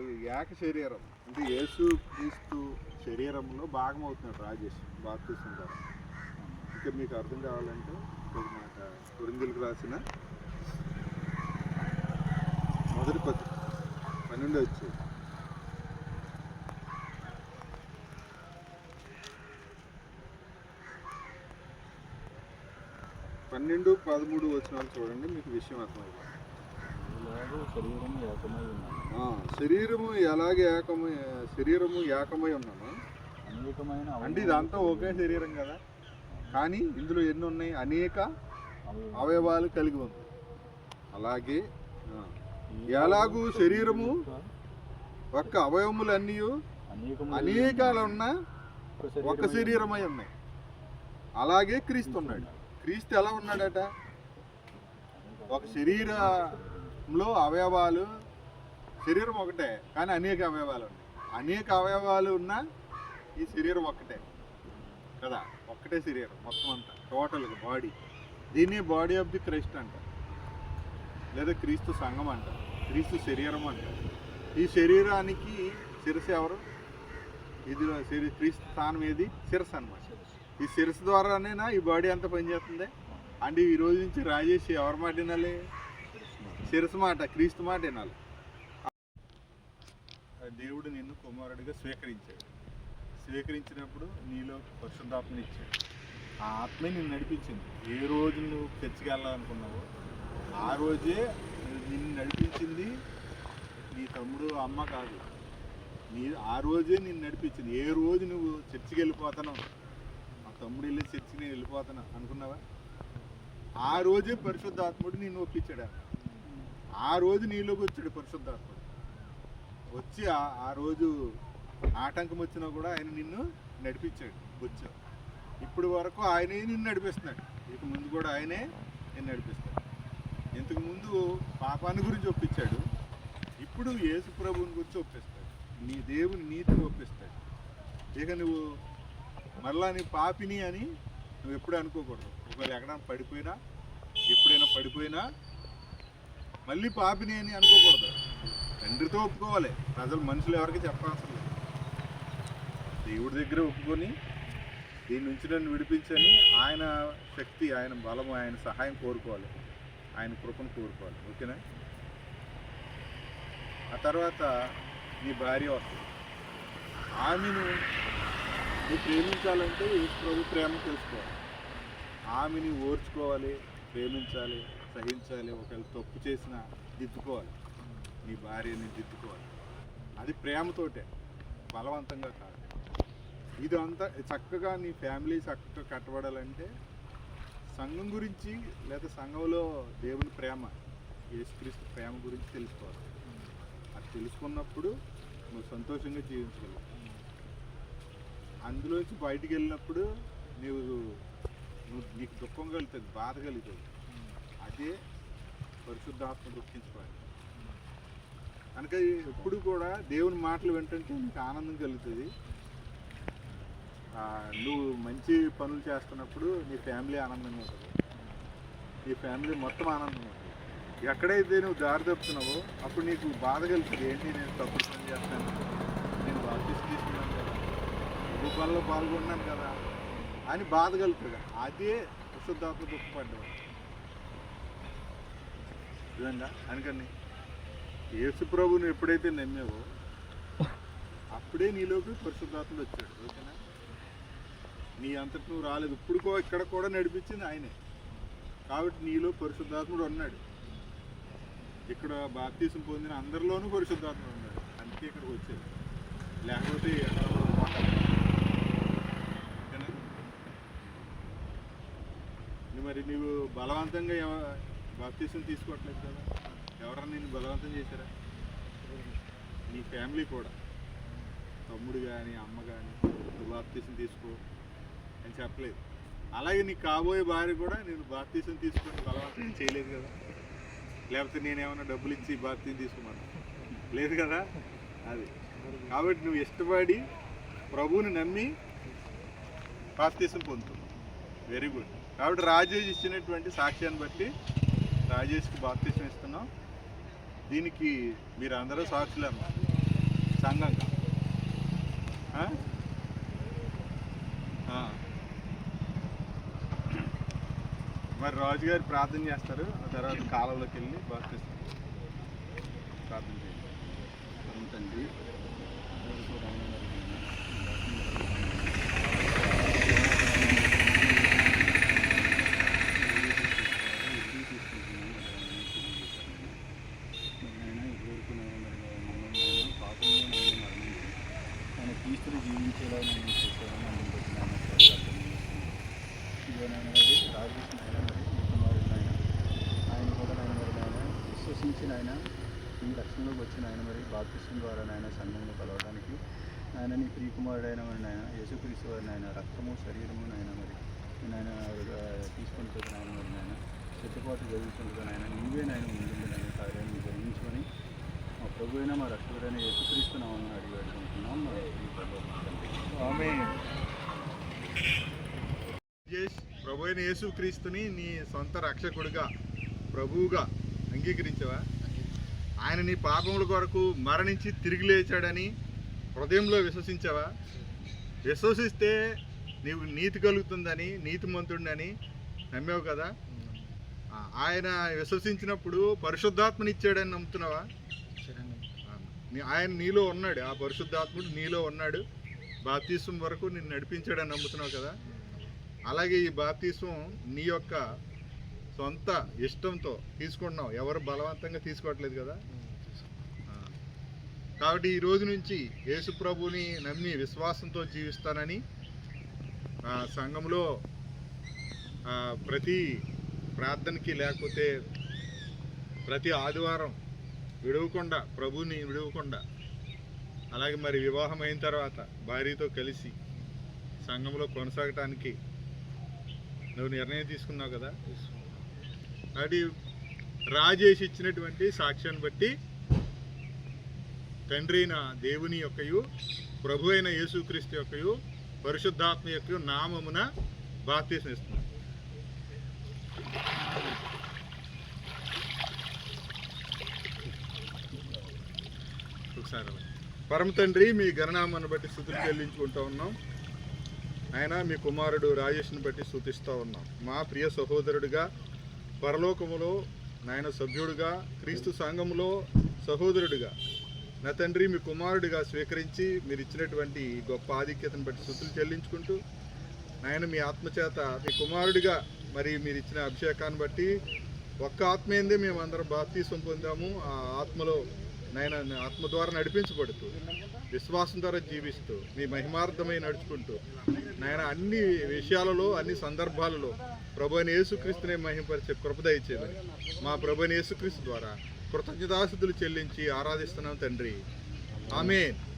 ఇప్పుడు ఏక శరీరం అంటే యేసు క్రీస్తు శరీరంలో భాగం అవుతున్నాడు రాజేష్ బాప్తిస్తుంటారు ఇంకా మీకు అర్థం కావాలంటే ఇప్పుడు మాట కొరిందులకు రాసిన మొదటి పత్రిక పన్నెండు వచ్చేది పన్నెండు పదమూడు వచ్చిన చూడండి మీకు విషయం అర్థమవుతుంది ఇలాగూ శరీరం ఏకమై ఉన్నాము ఆ, శరీరము ఎలాగే ఏకమై శరీరము ఏకమై ఉన్నామా? అనేకమైన అంటే ఇదంతా ఒకే శరీరం కదా? కానీ ఇందులో ఎన్ని ఉన్నాయి? అనేక అవయవాలు కలిగి ఉంది. అలాగే ఎలాగూ శరీరము ఒక్క అవయవములు అన్నీ అనేకాలు ఉన్న ఒక్క శరీరమై ఉన్నాయి. అలాగే క్రీస్తు ఉన్నాడు క్రీస్తు ఎలా ఉన్నాడట? ఒక లో అవయవాలు శరీరం ఒకటే కానీ అనేక అవయవాలు ఉన్నాయి. అనేక అవయవాలు ఉన్న ఈ శరీరం ఒక్కటే కదా? ఒక్కటే శరీరం మొత్తం అంతా టోటల్గా బాడీ దీన్ని బాడీ ఆఫ్ ది క్రైస్ట్ అంటారు. లేదా క్రీస్తు సంఘం అంటారు. క్రీస్తు శరీరం అంటారు. ఈ శరీరానికి శిరస్సు ఎవరు? ఇది శరీ- క్రీస్తు స్థానం ఏది? శిరస్సు అనమాట ఈ శిరస్సు ద్వారానేనా ఈ బాడీ అంతా పనిచేస్తుంది? అంటే ఈ రోజు నుంచి రాజేష్ ఎవరు మాట శిరసు మాట క్రీస్తు మాట వినాలి. దేవుడు నిన్ను కుమారుడిగా స్వీకరించాడు. స్వీకరించినప్పుడు నీలో పరిశుద్ధాత్మని ఇచ్చాడు. ఆ ఆత్మే నిన్ను నడిపించింది. ఏ రోజు నువ్వు చర్చికి వెళ్ళాలనుకున్నావో ఆ రోజే నిన్ను నడిపించింది నీ తమ్ముడు అమ్మ కాదు. నీ ఆ రోజే నిన్ను నడిపించింది. ఏ రోజు నువ్వు చర్చికి వెళ్ళిపోతానో మా తమ్ముడు వెళ్ళి చర్చికి నేను వెళ్ళిపోతాను అనుకున్నావా? ఆ రోజే పరిశుద్ధాత్ముడు నిన్ను ఒప్పించాడు. ఆ రోజు నీలోకి వచ్చాడు పరిశుద్ధాత్మ వచ్చి ఆ- రోజు ఆటంకం వచ్చినా కూడా ఆయన నిన్ను నడిపించాడు వచ్చావు ఇప్పుడు వరకు ఆయనే నిన్ను నడిపిస్తున్నాడు. ఇక ముందు కూడా ఆయనే నిన్ను నడిపిస్తాడు ఇంతకు ముందు పాపాన్ని గురించి ఒప్పించాడు. ఇప్పుడు యేసు ప్రభువుని గురించి ఒప్పిస్తాడు. నీ దేవుని నీతిని ఒప్పిస్తాడు. ఇక నువ్వు మరలా నీ పాపిని అని నువ్వు ఎప్పుడు అనుకోకూడదు. ఒకవేళ ఎక్కడైనా పడిపోయినా ఎప్పుడైనా పడిపోయినా మళ్ళీ పాపిని అని అనుకోకూడదు. తండ్రితో ఒప్పుకోవాలి. ప్రజలు మనుషులు ఎవరికి చెప్పాల్సిన లేదు. దేవుడి దగ్గర ఒప్పుకొని దీని నుంచి నన్ను విడిపించని ఆయన శక్తి ఆయన బలము ఆయన సహాయం కోరుకోవాలి. ఆయన కృపను కోరుకోవాలి. ఓకేనా? ఆ తర్వాత నీ భార్య వస్తుంది. ఆమెను నువ్వు ప్రేమించాలంటే ప్రభు ప్రేమ తెలుసుకోవాలి. ఆమెని ఓర్చుకోవాలి ప్రేమించాలి. సహించాలి ఒకవేళ తప్పు చేసిన దిద్దుకోవాలి. నీ భార్యని దిద్దుకోవాలి. అది ప్రేమతోటే బలవంతంగా కాదు. ఇదంతా చక్కగా నీ ఫ్యామిలీ చక్కగా కట్టబడాలంటే సంఘం గురించి లేదా సంఘంలో దేవుని ప్రేమ యేసుక్రీస్తు ప్రేమ గురించి తెలుసుకోవాలి. అది తెలుసుకున్నప్పుడు నువ్వు సంతోషంగా జీవించగలవు. అందులోంచి బయటికి వెళ్ళినప్పుడు నీవు నువ్వు నీకు దుఃఖం కలుగుతుంది బాధ కలుగుతుంది అదే పరిశుద్ధాత్మ దుఃఖించుకోవాలి కనుక ఎప్పుడు కూడా దేవుని మాటలు వింటుంటే నీకు ఆనందం కలుగుతుంది. నువ్వు మంచి పనులు చేస్తున్నప్పుడు నీ ఫ్యామిలీ ఆనందంగా ఉంటుంది. నీ ఫ్యామిలీ మొత్తం ఆనందంగా ఉంటుంది. ఎక్కడైతే నువ్వు దారి తప్పుతున్నావో అప్పుడు నీకు బాధ కలుగుతుంది. ఏంటి నేను తప్పుడు పని చేస్తాను? నేను బాధ్యత తీసుకున్నాను కదా. నువ్వు పనిలో పాల్గొన్నాను కదా అని బాధ కలుగుతుంది. అదే పరిశుద్ధాత్మ దుఃఖపడ్డావు అర్థమైందా? అందుకని యేసు ప్రభుని ఎప్పుడైతే నమ్మావో అప్పుడే నీలోకి పరిశుద్ధాత్ముడు వచ్చాడు. ఓకేనా? నీ అంతటి నువ్వు రాలేదు. ఇప్పుడుకో ఇక్కడ కూడా నడిపించింది ఆయనే. కాబట్టి నీలో పరిశుద్ధాత్ముడు ఉన్నాడు. ఇక్కడ బాప్తీసం పొందిన అందరిలోనూ పరిశుద్ధాత్ముడు ఉన్నాడు. అందుకే ఇక్కడికి వచ్చేది లేకపోతే ఓకేనా? ఇది మరి నీవు బలవంతంగా బాప్తీసం తీసుకోవట్లేదు కదా. ఎవరన్నా నేను బలవంతం చేశారా? నీ ఫ్యామిలీ కూడా. తమ్ముడు కానీ అమ్మ కానీ నువ్వు బాప్తీసం తీసుకో అని చెప్పలేదు. అలాగే నీ కాబోయే భార్య కూడా నేను బాప్తీసం తీసుకుని బలవంతం చేయలేదు కదా. లేకపోతే నేనేమన్నా డబ్బులు ఇచ్చి బాప్తీసం తీసుకోమన్నా? లేదు కదా అది. కాబట్టి నువ్వు ఇష్టపడి ప్రభువుని నమ్మి బాప్తీసం పొందుతున్నావు. Very good. కాబట్టి రాజు ఇచ్చినటువంటి సాక్ష్యాన్ని బట్టి రాజేష్కి బాప్తీసం ఇస్తున్నాం. దీనికి మీరు అందరూ సాక్షులే సంఘంగా. ఆ? ఆ. మరి రాజుగారు ప్రార్థన చేస్తారు. ఆ తర్వాత కాలంలోకి వెళ్ళి బాప్తిస్తారు ప్రార్థన చేయండి. పరమ తండ్రి అందరికీ ఆయన క్రీస్తులు జీవించేలా నేను చేశానని అనుకుంటున్నాను ఇదేనైనా మరి రాజకృష్ణ ఆయన మరి ఈ కుమారుడు ఆయన ఆయన కూడా ఆయన మరి ఆయన విశ్వసించిన ఆయన ఈ రక్షణలోకి వచ్చిన ఆయన మరి బాప్తిష్టం ద్వారా నాయన సంఘంలో కలవడానికి ఆయన నీ ప్రియకుమారుడైన మరి నాయన యేసుక్రీస్తు వారి నాయన రక్తము శరీరము నాయన మరి నాయన తీసుకుంటుంది నాయన మరి నాయన చెట్టుపాటు జరుగుతుంటుంది నాయన నీవే నాయన ముందుండి నాయన కార్యాన్ని జరిగించుకొని మా ప్రభు అయిన మా రక్షకుడైన యేసుక్రీస్తు నామని అడిగి పెట్టుకుంటున్నాం మా ప్రియ పరలోకపు తండ్రి. ఆమేన్. యేస్- ప్రభు అయిన యేసుక్రీస్తుని నీ సొంత రక్షకుడిగా ప్రభువుగా అంగీకరించవా? ఆయన నీ పాపముల కొరకు మరణించి తిరిగి లేచాడని హృదయంలో విశ్వసించావా? విశ్వసిస్తే నీవు నీతి కలుగుతుందని నీతిమంతుడిని నమ్మావు కదా? ఆయన విశ్వసించినప్పుడు పరిశుద్ధాత్మని ఇచ్చాడని నమ్ముతున్నావా? ఆయన నీలో ఉన్నాడు. ఆ పరిశుద్ధాత్ముడు నీలో ఉన్నాడు. బాప్తీసం వరకు నిన్ను నడిపించాడని నమ్ముతున్నావు కదా? అలాగే ఈ బాప్తీసం నీ యొక్క సొంత ఇష్టంతో తీసుకుంటున్నావు. ఎవరు బలవంతంగా తీసుకోవట్లేదు కదా? కాబట్టి ఈ రోజు నుంచి యేసు ప్రభుని నమ్మి విశ్వాసంతో జీవిస్తానని సంఘంలో ప్రతి ప్రార్థనకి లేకపోతే ప్రతి ఆదివారం విడవకుండా ప్రభుని విడవకుండా అలాగే మరి వివాహం అయిన తర్వాత భార్యతో కలిసి సంఘంలో కొనసాగటానికి నువ్వు నిర్ణయం తీసుకున్నావు కదా? అది రాజేష్ ఇచ్చినటువంటి సాక్ష్యాన్ని బట్టి తండ్రి అయిన దేవుని యొక్కయు ప్రభు అయిన యేసుక్రీస్తు యొక్కయు పరిశుద్ధాత్మ యొక్క నామమున బాప్తీసం ఇస్తున్నాడు ఒకసారి పరమ తండ్రి మీ గణనామాన్ని బట్టి స్థుతులు చెల్లించుకుంటూ ఉన్నాం. ఆయన మీ కుమారుడు రాజేష్ని బట్టి స్థుతిస్తూ ఉన్నాం. మా ప్రియ సహోదరుడిగా పరలోకములో నాయన సభ్యుడిగా క్రీస్తు సంఘములో సహోదరుడిగా నా తండ్రి మీ కుమారుడిగా స్వీకరించి మీరు ఇచ్చినటువంటి గొప్ప ఆధిక్యతను బట్టి స్థుతులు చెల్లించుకుంటూ నాయన మీ ఆత్మచేత మీ కుమారుడిగా మరి మీరు ఇచ్చిన అభిషేకాన్ని బట్టి ఒక్క ఆత్మేందే మేము అందరం బాప్తీసం పొందాము. ఆ ఆత్మలో నాయన ఆత్మ ద్వారా నడిపించబడుతూ విశ్వాసం ద్వారా జీవిస్తూ మీ మహిమార్థమై నడుచుకుంటూ నాయన అన్ని విషయాలలో అన్ని సందర్భాలలో ప్రభుని యేసుక్రీస్తునే మహిమపరిచే కృపద మా ప్రభుని యేసుక్రీస్తు ద్వారా కృతజ్ఞతాస్థుతులు చెల్లించి ఆరాధిస్తున్నాం తండ్రి. ఆమెన్.